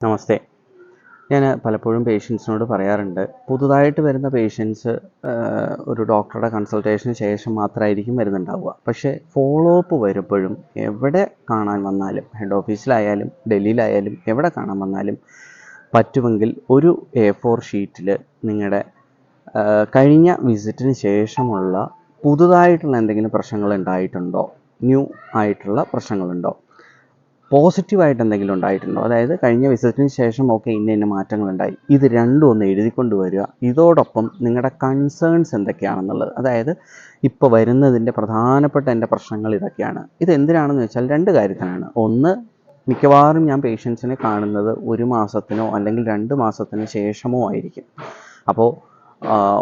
നമസ്തേ. ഞാൻ പലപ്പോഴും പേഷ്യൻസിനോട് പറയാറുണ്ട് പുതുതായിട്ട് വരുന്ന പേഷ്യൻസ് ഒരു ഡോക്ടറുടെ കൺസൾട്ടേഷന് ശേഷം മാത്രമായിരിക്കും വരുന്നുണ്ടാവുക. പക്ഷേ ഫോളോ അപ്പ് വരുമ്പോഴും എവിടെ കാണാൻ വന്നാലും ഹെഡ് ഓഫീസിലായാലും ഡൽഹിയിലായാലും എവിടെ കാണാൻ വന്നാലും പറ്റുമെങ്കിൽ ഒരു എ ഫോർ ഷീറ്റിൽ നിങ്ങളുടെ കഴിഞ്ഞ വിസിറ്റിന് ശേഷമുള്ള പുതുതായിട്ടുള്ള എന്തെങ്കിലും പ്രശ്നങ്ങൾ ഉണ്ടായിട്ടുണ്ടോ? ന്യൂ ആയിട്ടുള്ള പ്രശ്നങ്ങളുണ്ടോ? പോസിറ്റീവായിട്ട് എന്തെങ്കിലും ഉണ്ടായിട്ടുണ്ടോ? അതായത് കഴിഞ്ഞ വിസിറ്റിന് ശേഷം ഒക്കെ ഇന്ന ഇന്ന മാറ്റങ്ങൾ ഉണ്ടായി ഇത് രണ്ടും ഒന്ന് എഴുതിക്കൊണ്ട് വരിക. ഇതോടൊപ്പം നിങ്ങളുടെ കൺസേൺസ് എന്തൊക്കെയാണെന്നുള്ളത്. അതായത് ഇപ്പോൾ വരുന്നതിന്റെ പ്രധാനപ്പെട്ട എന്റെ പ്രശ്നങ്ങൾ ഇതൊക്കെയാണ്. ഇത് എന്തിനാണെന്ന് വെച്ചാൽ രണ്ട് കാര്യത്തിനാണ്. ഒന്ന് മിക്കവാറും ഞാൻ പേഷ്യൻസിനെ കാണുന്നത് ഒരു മാസത്തിനോ അല്ലെങ്കിൽ രണ്ട് മാസത്തിന് ശേഷമോ ആയിരിക്കും. അപ്പോൾ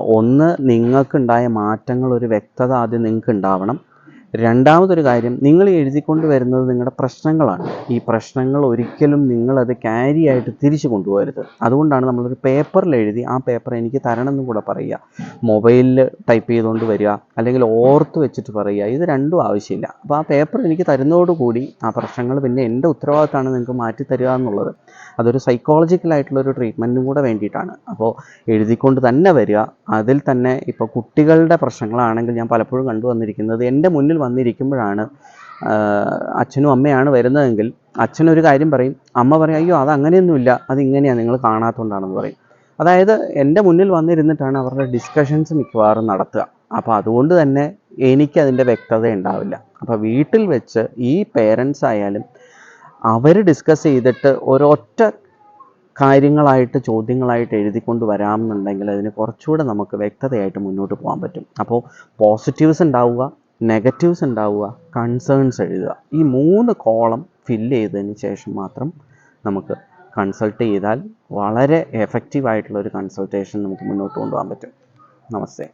ഒന്ന് നിങ്ങൾക്കുണ്ടായ മാറ്റങ്ങൾ ഒരു വ്യക്തത ആദ്യം നിങ്ങൾക്ക് ഉണ്ടാവണം. രണ്ടാമതൊരു കാര്യം നിങ്ങൾ എഴുതിക്കൊണ്ട് വരുന്നത് നിങ്ങളുടെ പ്രശ്നങ്ങളാണ്. ഈ പ്രശ്നങ്ങൾ ഒരിക്കലും നിങ്ങളത് ക്യാരി ആയിട്ട് തിരിച്ചു കൊണ്ടുപോകരുത്. അതുകൊണ്ടാണ് നമ്മളൊരു പേപ്പറിൽ എഴുതി ആ പേപ്പർ എനിക്ക് തരണം എന്നും കൂടെ പറയുക. മൊബൈലിൽ ടൈപ്പ് ചെയ്തുകൊണ്ട് വരിക അല്ലെങ്കിൽ ഓർത്ത് വെച്ചിട്ട് പറയുക. ഇത് രണ്ടും ആവശ്യമില്ല. അപ്പോൾ ആ പേപ്പർ എനിക്ക് തരുന്നതോടുകൂടി ആ പ്രശ്നങ്ങൾ പിന്നെ എന്റെ ഉത്തരവാദിത്തമാണ് നിങ്ങൾക്ക് മാറ്റി തരിക എന്നുള്ളത്. അതൊരു സൈക്കോളജിക്കലായിട്ടുള്ളൊരു ട്രീറ്റ്മെന്റും കൂടെ വേണ്ടിയിട്ടാണ്. അപ്പോൾ എഴുതിക്കൊണ്ട് തന്നെ വരിക അതിൽ തന്നെ ഇപ്പോൾ കുട്ടികളുടെ പ്രശ്നങ്ങളാണെങ്കിൽ ഞാൻ പലപ്പോഴും കണ്ടുവന്നിരിക്കുന്നത് എന്റെ മുന്നിൽ വന്നിരിക്കുമ്പോഴാണ് അച്ഛനും അമ്മയാണ് വരുന്നതെങ്കിൽ അച്ഛനൊരു കാര്യം പറയും. അമ്മ പറയും അയ്യോ അത് അങ്ങനെയൊന്നുമില്ല അത് ഇങ്ങനെയാണ് നിങ്ങൾ കാണാത്തതുകൊണ്ടാണെന്ന് പറയും. അതായത് എന്റെ മുന്നിൽ വന്നിരുന്നിട്ടാണ് അവരുടെ ഡിസ്കഷൻസ് മിക്കവാറും നടത്തുക. അപ്പോൾ അതുകൊണ്ട് തന്നെ എനിക്ക് അതിന്റെ വ്യക്തത ഉണ്ടാവില്ല. അപ്പോൾ വീട്ടിൽ വെച്ച് ഈ പേരൻസ് ആയാലും അവർ ഡിസ്കസ് ചെയ്തിട്ട് ഒരൊറ്റ കാര്യങ്ങളായിട്ട് ചോദ്യങ്ങളായിട്ട് എഴുതിക്കൊണ്ട് വരാമെന്നുണ്ടെങ്കിൽ അതിന് കുറച്ചുകൂടെ നമുക്ക് വ്യക്തതയായിട്ട് മുന്നോട്ട് പോകാൻ പറ്റും. അപ്പോൾ പോസിറ്റീവ്സ് ഉണ്ടാവുക നെഗറ്റീവ്സ് ഉണ്ടാവുക കൺസേൺസ് എഴുതുക. ഈ മൂന്ന് കോളം ഫില്ല് ചെയ്തതിന് ശേഷം മാത്രം നമുക്ക് കൺസൾട്ട് ചെയ്താൽ വളരെ എഫക്റ്റീവായിട്ടുള്ളൊരു കൺസൾട്ടേഷൻ നമുക്ക് മുന്നോട്ട് കൊണ്ടുപോകാൻ പറ്റും. നമസ്തേ.